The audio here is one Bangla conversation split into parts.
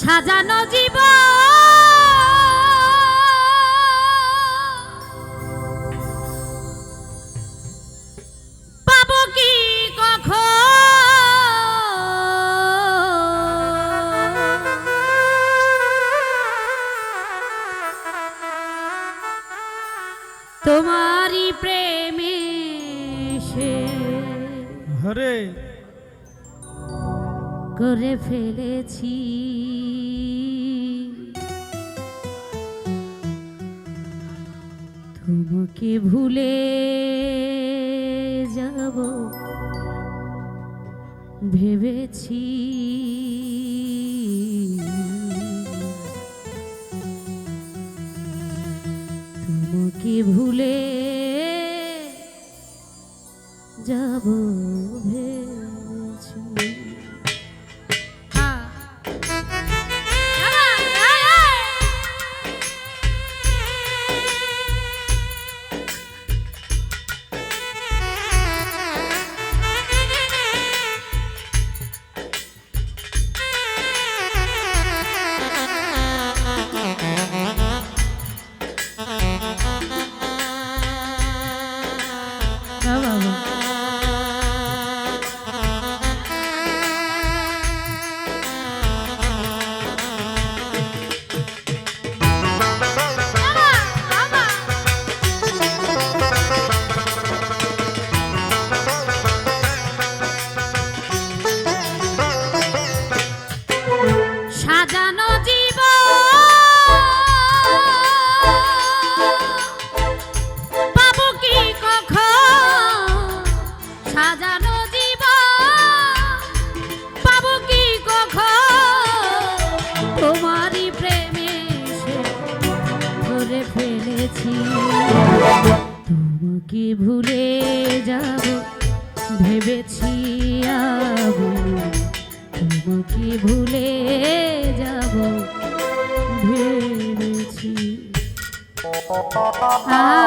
সাজানো জীব পাবো কি কখন? তোমারই প্রেমে সে হরে। করে ফেলেছি। তোমাকে ভুলে যাব। ভেবেছি তোমাকে ভুলে যাব। তোমাকে ভুলে যাব? ভেবেছি তোমাকে ভুলে যাব? ভেবেছি। আ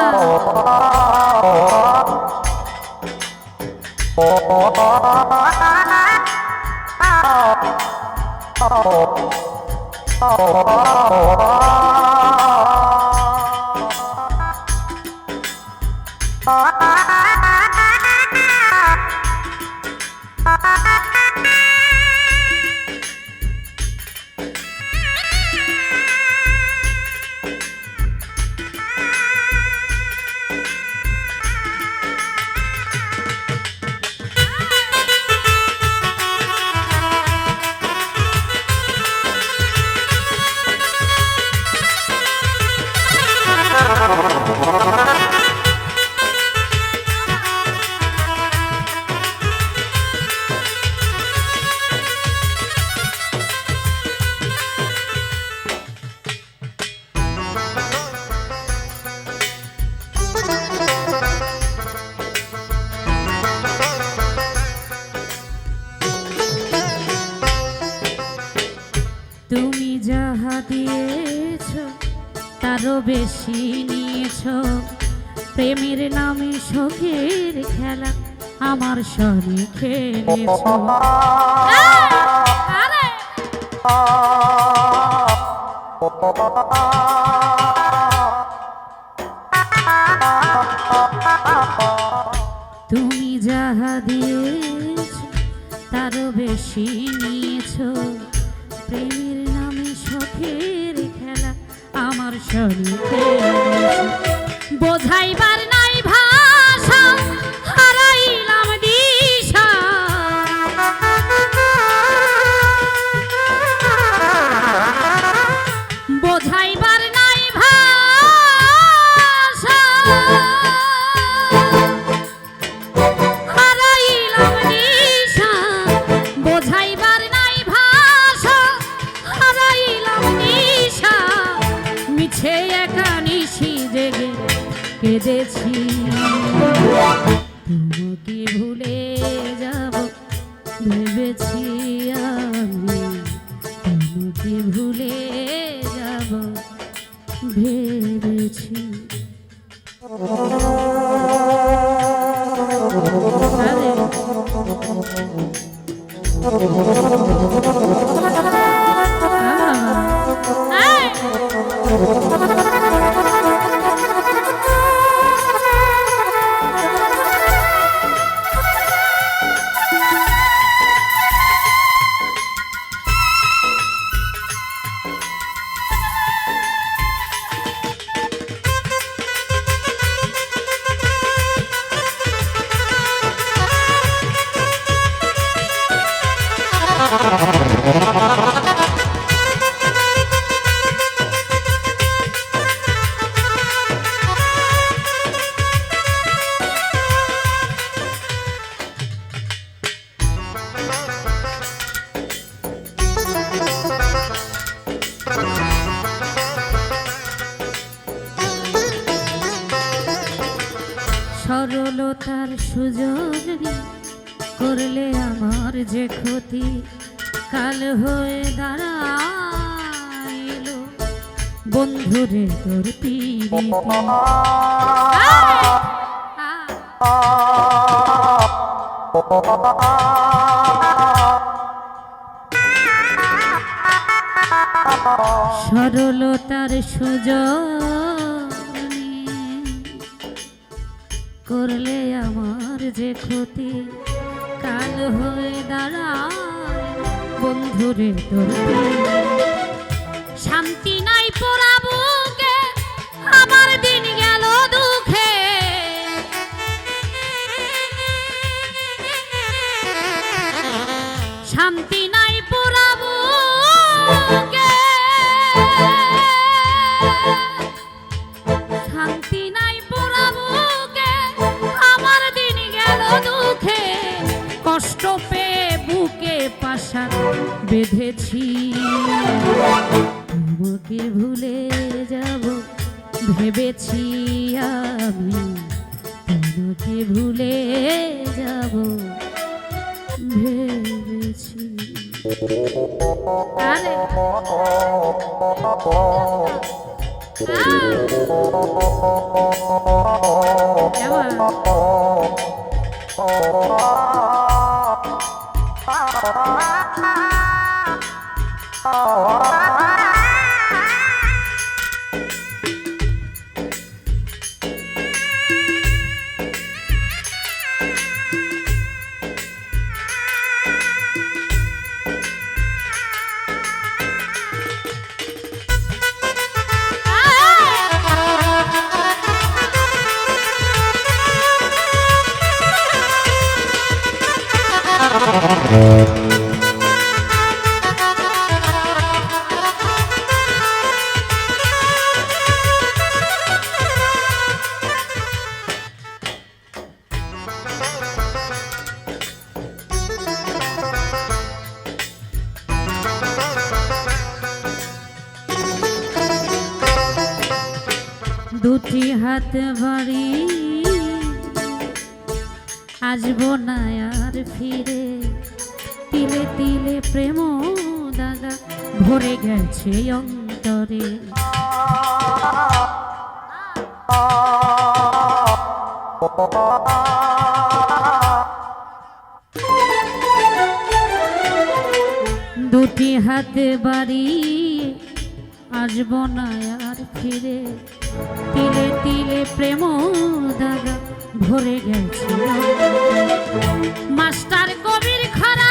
তারও বেশি নিয়েছ। প্রেমের নামে শোকের খেলা আমার সনে খেলেছ। তুমি যাহা দিয়েছ, তারও বেশি নিয়েছ। প্রেমের নামে শখের বোঝাইবার নাই ভেবেছি সরলতার সুযোগ করলে আমার যে ক্ষতি কাল হয়ে দাঁড়াইল বন্ধুরে তোর সরলতার সুযোগ করলে আমার যে ক্ষতি, কাল হয়ে দাঁড়ায় বন্ধুরে তোর শান্তি নাই পোড়াবুকে আমার দিন গেল দুঃখে। শান্তি নাই পোড়াবুকে দুঃখে কষ্ট পেয়ে বুকে পাশা বেঁধেছি। তোমাকে ভুলে যাব, ভেবেছি আমি। তোমাকে ভুলে যাব, ভেবেছি। আরে কেমন? দুটি হাত বাড়ি আসব না আর ফিরে। তিলে তিলে প্রেম দাদা ভরে গেছে অন্তরে। দুটি হাতে বাড়ি। আসব না আর ফিরে। তিলে তিলে প্রেম দাগা ভরে গেছে। মাস্টার কবির খারা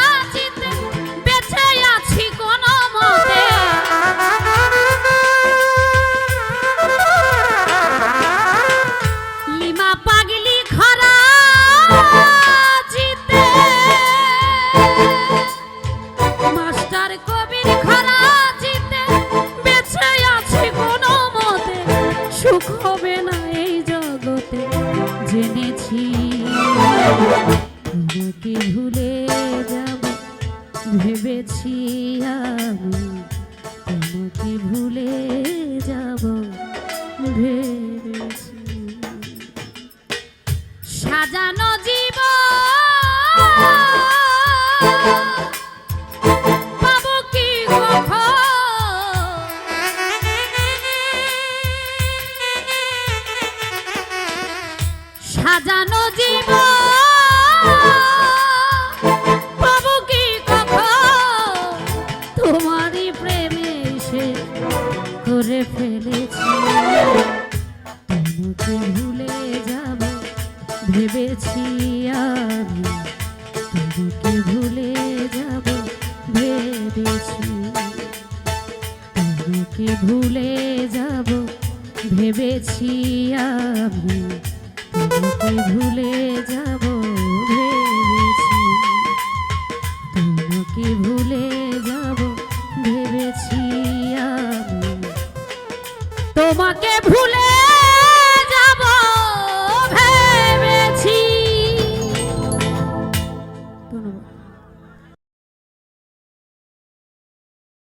ভুলে যাব ভেবেছি আমি